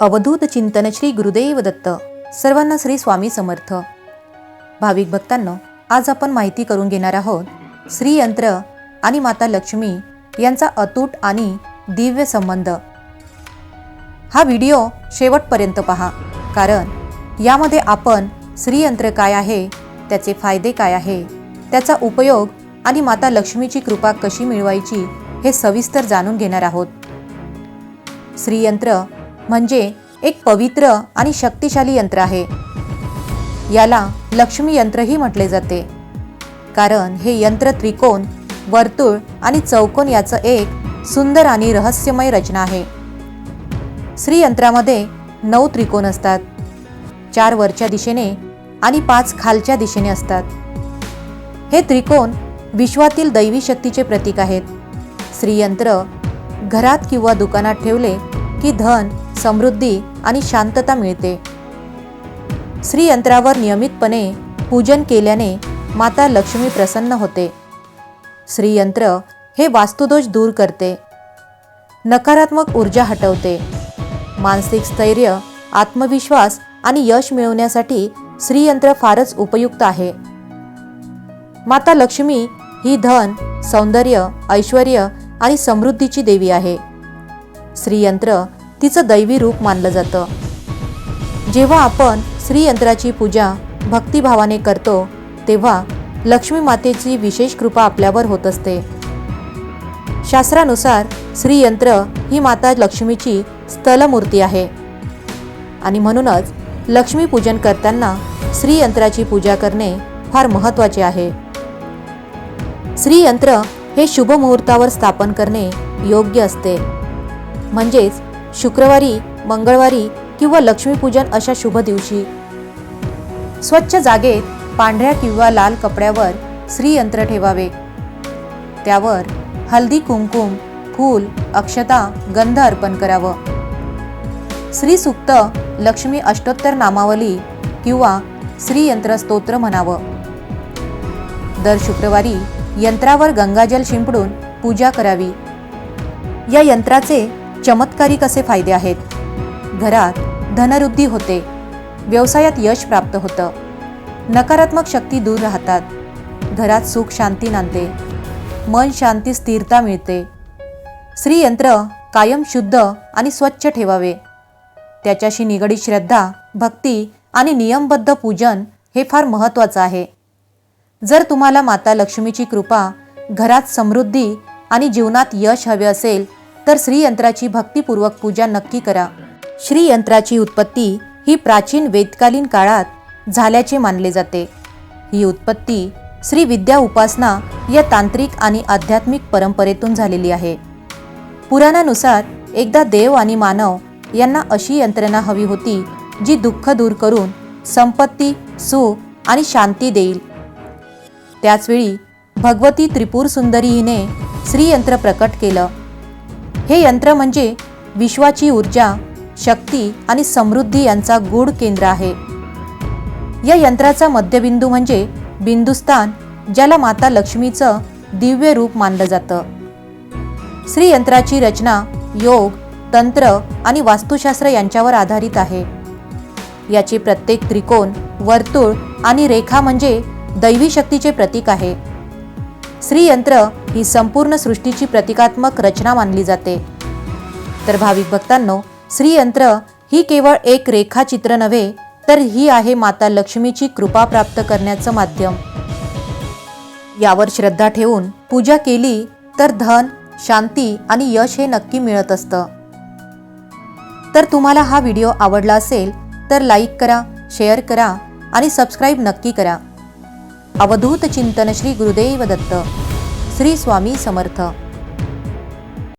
अवधूत चिंतन श्री गुरुदेव दत्त. सर्वांना श्री स्वामी समर्थ. भाविक भक्तांनो आज आपण माहिती करून घेणार आहोत श्रीयंत्र आणि माता लक्ष्मी यांचा अतूट आणि दिव्य संबंध. हा व्हिडिओ शेवटपर्यंत पहा कारण यामध्ये आपण श्रीयंत्र काय आहे त्याचे फायदे काय आहे त्याचा उपयोग आणि माता लक्ष्मीची कृपा कशी मिळवायची हे सविस्तर जाणून घेणार आहोत. श्रीयंत्र म्हणजे एक पवित्र आणि शक्तिशाली यंत्र आहे. याला लक्ष्मी यंत्रही म्हटले जाते. कारण हे यंत्र त्रिकोण वर्तुळ आणि चौकोन याचं एक सुंदर आणि रहस्यमय रचना आहे. श्रीयंत्रामध्ये नऊ त्रिकोण असतात. चार वरच्या दिशेने आणि पाच खालच्या दिशेने असतात. हे त्रिकोण विश्वातील दैवी शक्तीचे प्रतीक आहेत. श्रीयंत्र घरात किंवा दुकानात ठेवले की धन समृद्धी आणि शांतता मिळते. श्रीयंत्रावर नियमितपणे पूजन केल्याने माता लक्ष्मी प्रसन्न होते. श्रीयंत्र हे वास्तुदोष दूर करते. नकारात्मक ऊर्जा हटवते. मानसिक स्थैर्य आत्मविश्वास आणि यश मिळवण्यासाठी श्रीयंत्र फारच उपयुक्त आहे. माता लक्ष्मी ही धन सौंदर्य ऐश्वर आणि समृद्धीची देवी आहे. श्रीयंत्र तिचं दैवी रूप मानलं जातं. जेव्हा आपण श्रीयंत्राची पूजा भक्तिभावाने करतो तेव्हा लक्ष्मी मातेची विशेष कृपा आपल्यावर होत असते. शास्त्रानुसार श्रीयंत्र ही माता लक्ष्मीची स्थलमूर्ती आहे. आणि म्हणूनच लक्ष्मीपूजन करताना श्रीयंत्राची पूजा करणे फार महत्त्वाचे आहे. श्रीयंत्र हे शुभ मुहूर्तावर स्थापन करणे योग्य असते. म्हणजेच शुक्रवारी मंगळवारी किंवा लक्ष्मीपूजन अशा शुभ दिवशी. स्वच्छ जागेत पांढऱ्या किंवा लाल कपड्यावर श्रीयंत्र ठेवावे. त्यावर हल्दी कुंकुम फूल अक्षता गंध अर्पण करावं. श्रीसुक्त लक्ष्मी अष्टोत्तर नामावली किंवा श्रीयंत्र स्तोत्र म्हणावं. दर शुक्रवारी यंत्रावर गंगाजल शिंपडून पूजा करावी. या यंत्राचे चमत्कारिक असे फायदे आहेत. घरात धनवृद्धी होते. व्यवसायात यश प्राप्त होतं. नकारात्मक शक्ती दूर राहतात. घरात सुख शांती नांदते. मन शांती स्थिरता मिळते. श्रीयंत्र कायम शुद्ध आणि स्वच्छ ठेवावे. त्याच्याशी निगडीत श्रद्धा भक्ती आणि नियमबद्ध पूजन हे फार महत्त्वाचं आहे. जर तुम्हाला माता लक्ष्मीची कृपा घरात समृद्धी आणि जीवनात यश हवे असेल तर श्रीयंत्राची भक्तिपूर्वक पूजा नक्की करा. श्रीयंत्राची उत्पत्ती ही प्राचीन वेदकालीन काळात झाल्याचे मानले जाते. ही उत्पत्ती श्री विद्या उपासना या तांत्रिक आणि आध्यात्मिक परंपरेतून झालेली आहे. पुराणानुसार एकदा देव आणि मानव यांना अशी यंत्रणा हवी होती जी दुःख दूर करून संपत्ती सुख आणि शांती देईल. त्याचवेळी भगवती त्रिपुर सुंदरी हिने श्रीयंत्र प्रकट केलं. हे यंत्र म्हणजे विश्वाची ऊर्जा शक्ती आणि समृद्धी यांचा गूढ केंद्र आहे. या यंत्राचा मध्यबिंदू म्हणजे बिंदुस्थान ज्याला माता लक्ष्मीचं दिव्य रूप मानलं जातं. श्रीयंत्राची रचना योग तंत्र आणि वास्तुशास्त्र यांच्यावर आधारित आहे. याचे प्रत्येक त्रिकोण वर्तुळ आणि रेखा म्हणजे दैवी शक्तीचे प्रतीक आहे. श्रीयंत्र ही संपूर्ण सृष्टीची प्रतिकात्मक रचना मानली जाते. तर भाविक भक्तांनो श्रीयंत्र ही केवळ एक रेखाचित्र नव्हे तर ही आहे माता लक्ष्मीची कृपा प्राप्त करण्याचं माध्यम. यावर श्रद्धा ठेवून पूजा केली तर धन शांती आणि यश हे नक्की मिळत असतं. तर तुम्हाला हा व्हिडिओ आवडला असेल तर लाईक करा शेअर करा आणि सबस्क्राईब नक्की करा. अवधूत चिंतन श्री गुरुदेव दत्त श्री स्वामी समर्थ